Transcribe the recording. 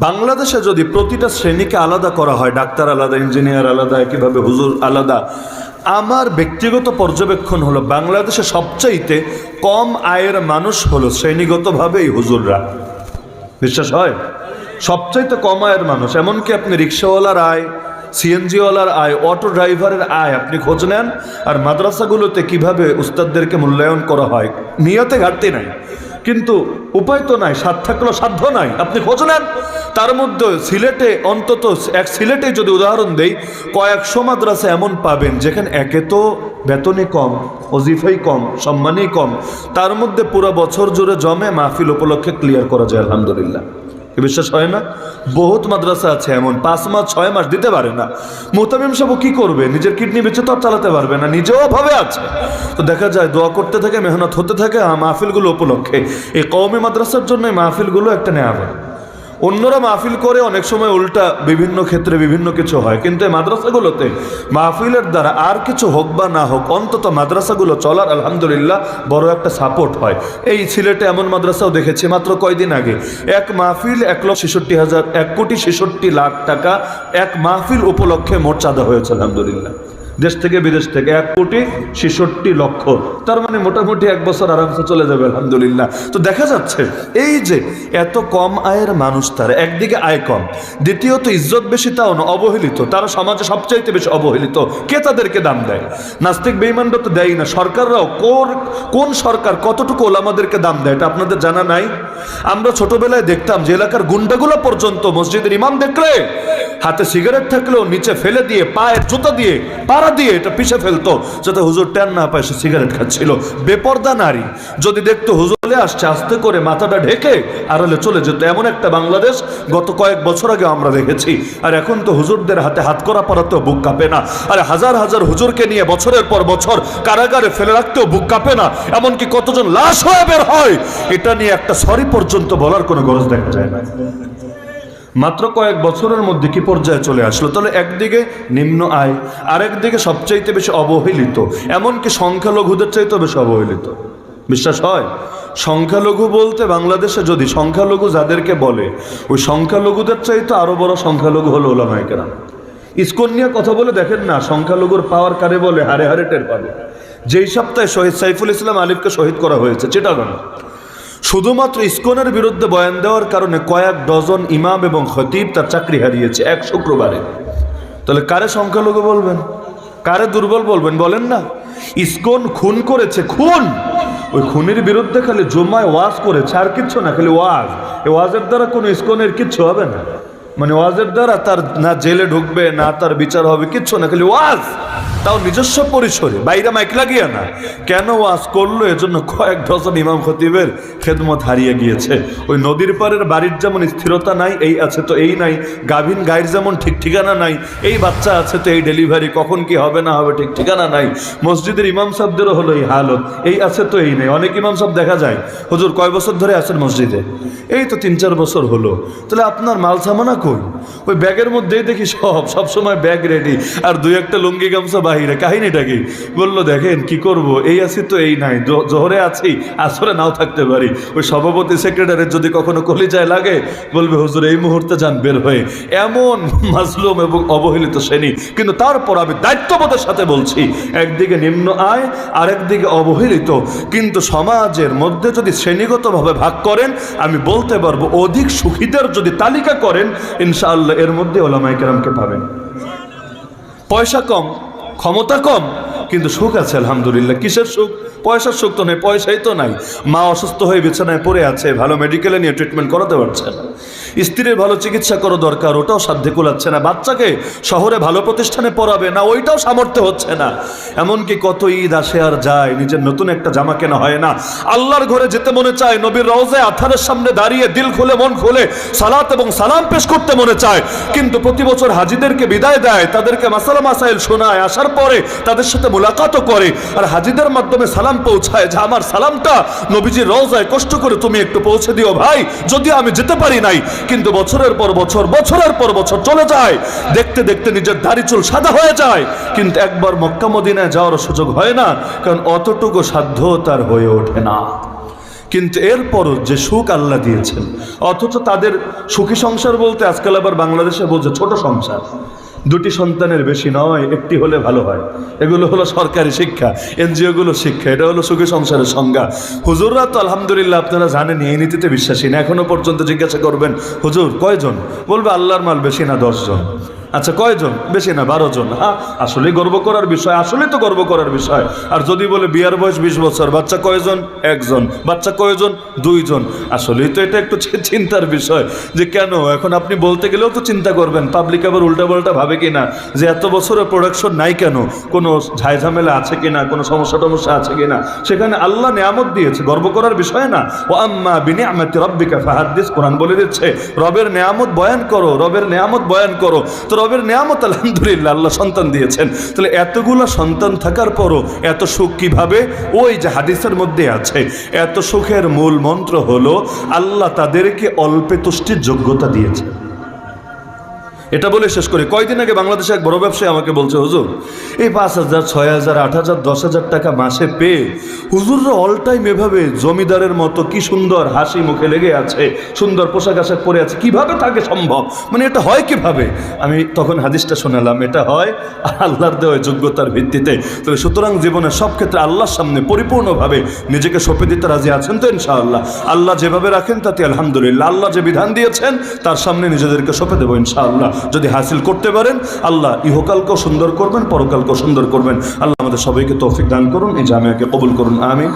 বাংলাদেশে যদি প্রতিটা শ্রেণীকে আলাদা করা হয়, ডাক্তার আলাদা, ইঞ্জিনিয়ার আলাদা, একইভাবে হুজুর আলাদা, আমার ব্যক্তিগত পর্যবেক্ষণ হলো বাংলাদেশে সবচাইতে কম আয়ের মানুষ হলো শ্রেণীগতভাবে এই হুজুররা। বিশ্বাস হয়? সবচাইতে কম আয়ের মানুষ। এমনকি আপনি রিক্সাওয়ালার আয়, সিএনজিওয়ালার আয়, অটো ড্রাইভারের আয় আপনি খোঁজ নেন, আর মাদ্রাসাগুলোতে কীভাবে উস্তাদদেরকে মূল্যায়ন করা হয়, নিয়তে ঘাটতি নাই। কিন্তু উপায় তো নাই, সাধ্য থাকলেও সাধ্য নাই। আপনি খোঁজ নেন। তার মধ্যে সিলেটে অন্তত এক সিলেটে যদি উদাহরণ দেই, কয়েকশো মাদ্রাসা এমন পাবেন, যেখানে একে তো বেতনে কম, অজিফাই কম, সম্মানই কম। তার মধ্যে পুরো বছর জুড়ে জমে মাহফিল উপলক্ষে ক্লিয়ার করা যায়, আলহামদুলিল্লাহ। বিশ্বাস হয় না? বহুত মাদ্রাসা আছে এমন, পাঁচ মাস, ছয় মাস দিতে পারে না। মোতামিম সাহেব কি করবে? নিজের কিডনি বেঁচে তো চালাতে পারবে না, নিজেও অভাবে আছে। তো দেখা যায় দোয়া করতে থাকে, মেহনত হতে থাকে মাহফিলগুলো উপলক্ষে। এই কৌমি মাদ্রাসার জন্য মাহফিলগুলো একটা নেওয়া হয় অন্যরা মাহফিল করে অনেক সময় উল্টা বিভিন্ন ক্ষেত্রে বিভিন্ন কিছু হয়। কিন্তু এই মাদ্রাসাগুলোতে মাহফিলের দ্বারা আর কিছু হোক বা না হোক, অন্তত মাদ্রাসাগুলো চলার আলহামদুলিল্লাহ বড় একটা সাপোর্ট হয়। এই সিলেটে এমন মাদ্রাসাও দেখেছি মাত্র কয়দিন আগে। এক মাহফিল এক লক্ষ ছেষট্টি হাজার, এক কোটি ছেষট্টি লাখ টাকা এক মাহফিল উপলক্ষে মোট চাঁদা হয়েছে, আলহামদুলিল্লাহ। দেশ থেকে বিদেশ থেকে এক কোটি ছেষট্টি লক্ষ। তার মানে মোটামুটি এক বছর আরামসে চলে যাবে, আলহামদুলিল্লাহ। তো দেখা যাচ্ছে, এই যে এত কম আয়ের মানুষ তার, একদিকে আয় কম, দ্বিতীয়ত ইজ্জত বেশি তাও না, অবহেলিত। তারা সমাজে সবচাইতে বেশি অবহেলিত। কে তাদেরকে দাম দেয়? নাস্তিক বেইমানরা তো দেয় না। সরকাররাও কোন কোন সরকার কতটুকু ওলামাদেরকে দাম দেয়, এটা আপনাদের জানা নাই? আমরা ছোটবেলায় দেখতাম যে এলাকার গুন্ডাগুলো পর্যন্ত মসজিদের ইমাম দেখলে হাতে সিগারেট থাকলেও নিচে ফেলে দিয়ে, পায়ের জুতা দিয়ে, পাড়া দিয়ে এটা পিছে ফেলতো, যাতে হুজুর ট্যান না পায় সে সিগারেট খাচ্ছিল। বেপর্দা নারী। যদি দেখতো হুজুরে আসছে, আস্তে করে মাথাটা ঢেকে আড়ালে চলে যেত। এমন একটা বাংলাদেশ গত কয়েক বছর আগে আমরা দেখেছি। আর এখন তো হুজুরদের হাতে হাত করা পড়াতেও বুক কাঁপে না। আর হাজার হাজার হুজুরকে নিয়ে বছরের পর বছর কারাগারে ফেলে রাখতেও বুক কাঁপে না। এমনকি কতজন লাশ হয়ে বের হয়, এটা নিয়ে একটা সরি পর্যন্ত বলার কোনো গরজ দেখা যায় না। মাত্র কয়েক বছরের মধ্যে কি পর্যায়ে চলে আসলো? তাহলে একদিকে নিম্ন আয়, আরেকদিকে সবচাইতে বেশি অবহেলিত। এমনকি সংখ্যালঘুদের চাইতেও বেশি অবহেলিত। বিশ্বাস হয়? সংখ্যালঘু বলতে বাংলাদেশে যদি সংখ্যালঘু যাদেরকে বলে, ওই সংখ্যালঘুদের চাইতে আরও বড় সংখ্যালঘু হলো ওলামাইকেরা ইস্কন নিয়ে কথা বলে দেখেন না, সংখ্যালঘুর পাওয়ার কারে বলে, হারে হারে টের পাবে। যেই সপ্তাহে শহীদ সাইফুল ইসলাম আলিফকে শহীদ করা হয়েছে চিটাগণ শুধুমাত্র ইস্কনের বিরুদ্ধে বয়ান দেওয়ার কারণে কয়েক ডজন ইমাম এবং খতিব তার চাকরি হারিয়েছে এক শুক্রবারে। তাহলে কারে সংখ্যালঘু বলবেন? কারে দুর্বল বলবেন? বলেন না। ইস্কন খুন করেছে, খুন! ওই খুনের বিরুদ্ধে খালি জমায় ওয়াজ করেছে, আর কিচ্ছু না, খালি ওয়াজ। এই ওয়াজের দ্বারা কোনো ইস্কনের কিচ্ছু হবে না। মানে ওয়াজের দ্বারা তার না জেলে ঢুকবে, না তার বিচার হবে, কিচ্ছু না, খালি ওয়াজ। তাও নিজস্ব পরিসরে বাইরে মাইক লাগিয়ে না। কেন ওয়াজ করল? এজন্য কয়েক ডজন ইমাম খতিবের খেদমত হারিয়ে গিয়েছে। ওই নদীর পাড়ের বাড়ির যেমন স্থিরতা নাই, এই আছে তো এই নাই। গাভীন গায়ের যেমন ঠিক ঠিকানা নাই। এই বাচ্চা আছে তো এই ডেলিভারি কখন কি হবে না হবে ঠিক ঠিকানা নাই। মসজিদের ইমাম সাহেবদেরও হলো এই হালত। এই আছে তো এই নেই। অনেক ইমাম সাহেব দেখা যায়, হুজুর কয় বছর ধরে আছেন মসজিদে? এই তো তিন চার বছর হলো। তাহলে আপনার মাল সামানা কই? ওই ব্যাগের মধ্যেই দেখি সব সব সময় ব্যাগ রেডি আর দুই একটা লুঙ্গি গামছা বাহিরে, কাহিনীটা কি? বলল, দেখেন, কি করব? এই আছি তো, এই নাই। জোহরে আছি, আসরে নাও থাকতে পারি। ওই সভাপতি সেক্রেটারির যদি কখনো কলিজায় লাগে, বলবে, হুজুর, এই মুহূর্তে যান, বের হয়ে। এমন মাজলুম এবং অবহেলিত শ্রেণি। কিন্তু তারপর আমি দায়িত্ববোধের সাথে বলছি, একদিকে নিম্ন আয়, আরেকদিকে অবহেলিত। কিন্তু সমাজের মধ্যে যদি শ্রেণীগতভাবে ভাগ করেন, আমি বলতে পারব, অধিক সুখীদের যদি তালিকা করেন, ইনশাআল্লাহ এর মধ্যে ওলামাই কেরামকে পাবেন। পয়সা কম ক্ষমতা কম, কিন্তু সুখ আছে, আলহামদুলিল্লাহ। কিসের সুখ? পয়সার সুখ তো নেই, পয়সাই তো নাই। মা অসুস্থ হয়ে বিছানায় পড়ে আছে, ভালো মেডিকেলে নিয়ে ট্রিটমেন্ট করাতে পারছে না। স্ত্রীর ভালো চিকিৎসা করা দরকার, ওটাও সাধ্যে কোলাচ্ছে না। বাচ্চাকে শহরে ভালো প্রতিষ্ঠানে পড়াবে না, ওইটাও সামর্থ্য হচ্ছে না। এমনকি কত ঈদ আসে আর যায়, নিজের নতুন একটা জামা কেনা হয় না। আল্লাহর ঘরে যেতে মনে চায়, নবীর রওজায় আথারের সামনে দাঁড়িয়ে দিল খুলে, মন খুলে, সালাত এবং সালাম পেশ করতে মনে চায়। কিন্তু প্রতি বছর হাজিদেরকে বিদায় দেয়, তাদেরকে মাসালা মাসাইল শোনায়, আসার পরে তাদের সাথে মোলাকাতও করে। আর হাজিদের মাধ্যমে সালাম পৌঁছায়, যে আমার সালামটা নবীজির রওজায় কষ্ট করে তুমি একটু পৌঁছে দিও ভাই, যদিও আমি যেতে পারি নাই। কিন্তু বছরের পর বছর, বছরের পর বছর চলে যায়। দেখতে দেখতে নিজের দাড়ি চুল সাদা হয়ে যায়। কিন্তু একবার মক্কা মদিনায় যাওয়ার সুযোগ হয় না, কারণ অতটুকু সাধ্য তার হয়ে ওঠে না। কিন্তু এরপরও যে সুখ আল্লাহ দিয়েছেন, অথচ তাদের সুখী সংসার বলতে আজকাল আবার বাংলাদেশে বলছে ছোট সংসার। দুটি সন্তানের বেশি নয়, একটি হলে ভালো হয়। এগুলো হলো সরকারি শিক্ষা, এনজিওগুলো শিক্ষা, এটা হলো সুখী সংসারের সংজ্ঞা। হুজুররা তো আলহামদুলিল্লাহ আপনারা জানেন, এই নীতিতে বিশ্বাসী না এখনও পর্যন্ত জিজ্ঞাসা করবেন, হুজুর, কয়জন? বলবে, আল্লাহর মাল বেশি না দশজন। আচ্ছা কয়জন? বেশি না বারো জন হ্যাঁ আসলে গর্ব করার বিষয়, আসলে তো গর্ব করার বিষয়। আর যদি বলে বিয়ার বয়স বিশ বছর, বাচ্চা কয়জন? একজন। বাচ্চা কয়জন? দুইজন। আসলেই তো এটা একটু চিন্তার বিষয়। যে কেন? এখন আপনি বলতে গেলেও তো চিন্তা করবেন। পাবলিক আবার উল্টাপাল্টা ভাবে কি না যে এত বছরের প্রোডাকশন নাই কেন? কোনো ঝামেলা আছে কিনা? কোনো সমস্যা টমস্যা আছে কিনা? সেখানে আল্লাহ নিয়ামত দিয়েছে। গর্ব করার বিষয় না। ও আম্মা বিনিয়ামতি রব্বিকা ফাহাদ্দিস কোরআন বলে দিচ্ছে, রবের নিয়ামত বয়ান করো, রবের নিয়ামত বয়ান করো। তো রবের নিয়ামত, আলহামদুলিল্লাহ, আল্লাহ সন্তান দিয়েছেন। তাহলে এতগুলো সন্তান থাকার পরও এত সুখ কীভাবে? ওই যে হাদিসের মধ্যে আছে, এত সুখের মূল মন্ত্র হলো, আল্লাহ তাদেরকে অল্পে তুষ্টির যোগ্যতা দিয়েছে এটা বলে শেষ করি। কয়দিন আগে বাংলাদেশে এক বড় ব্যবসায়ী আমাকে বলছে, হুজুর, এই পাঁচ হাজার, ছয় হাজার, আট হাজার, দশ হাজার টাকা মাসে পেয়ে হুজুররা অল টাইম এভাবে জমিদারের মতো কি সুন্দর হাসি মুখে লেগে আছে, সুন্দর পোশাক আশাক পরে আছে, কীভাবে থাকে সম্ভব? মানে এটা হয় কীভাবে? আমি তখন হাদিসটা শোনালাম, এটা হয় আল্লাহর দেওয়া যোগ্যতার ভিত্তিতে। তবে সুতরাং জীবনের সব ক্ষেত্রে আল্লাহর সামনে পরিপূর্ণভাবে নিজেকে সঁপে দিতে রাজি আছেন তো ইনশাআল্লাহ। আল্লাহ যেভাবে রাখেন তাতে আলহামদুলিল্লাহ। আল্লাহ যে বিধান দিয়েছেন, তার সামনে নিজেদেরকে সঁপে দেবো ইনশাআল্লাহ। যদি হাসিল করতে পারেন, আল্লাহ ইহকালকেও সুন্দর করবেন, পরকালকেও সুন্দর করবেন। আল্লাহ আমাদের সবাইকে তৌফিক দান করুন, এই জামিয়াকে কবুল করুন আমি